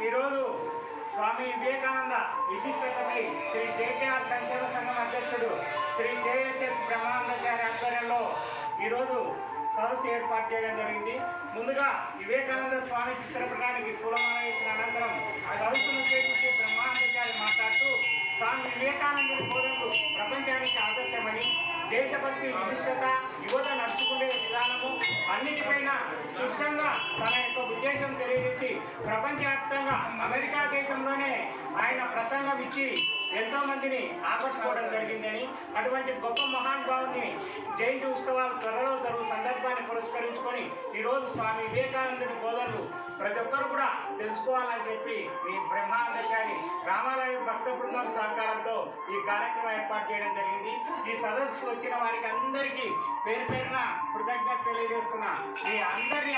ఈరోజు స్వామి వివేకానంద విశిష్టతపై శ్రీ జేకేఆర్ సంక్షేమ సంఘం అధ్యక్షుడు శ్రీ జేఎస్ఎస్ బ్రహ్మానందాచార్య ఆధ్వర్యంలో ఈరోజు సదస్సు ఏర్పాటు చేయడం జరిగింది. ముందుగా వివేకానంద స్వామి చిత్రపటానికి పూలమాల వేసిన అనంతరం ఆ సదస్సును ఉద్దేశించి బ్రహ్మానందాచార్య మాట్లాడుతూ స్వామి వివేకానందుని బోధనలు ప్రపంచానికి ఆదర్శమని దేశభక్తి విశిష్టత యువత నడుచుకునే విధానము అన్ని స్పష్టంగా తన యొక్క ఉద్దేశం తెలియజేసి ప్రపంచవ్యాప్తంగా అమెరికా దేశంలోనే ఆయన ప్రసంగం ఇచ్చి ఎంతో మందిని ఆకట్టుకోవడం జరిగిందని అటువంటి గొప్ప మహానుభావుని జయంతి ఉత్సవాలు త్వరలో జరుగు సందర్భాన్ని పురస్కరించుకొని ఈరోజు స్వామి వివేకానందుని బోధనలు ప్రతి ఒక్కరు కూడా తెలుసుకోవాలని చెప్పి మీ బ్రహ్మానందచారి రామాలయ భక్త బృందం సహకారంతో ఈ కార్యక్రమం ఏర్పాటు చేయడం జరిగింది. ఈ సదస్సు వచ్చిన వారికి అందరికీ పేరు పేరున కృతజ్ఞత తెలియజేస్తున్నా. మీ అందరినీ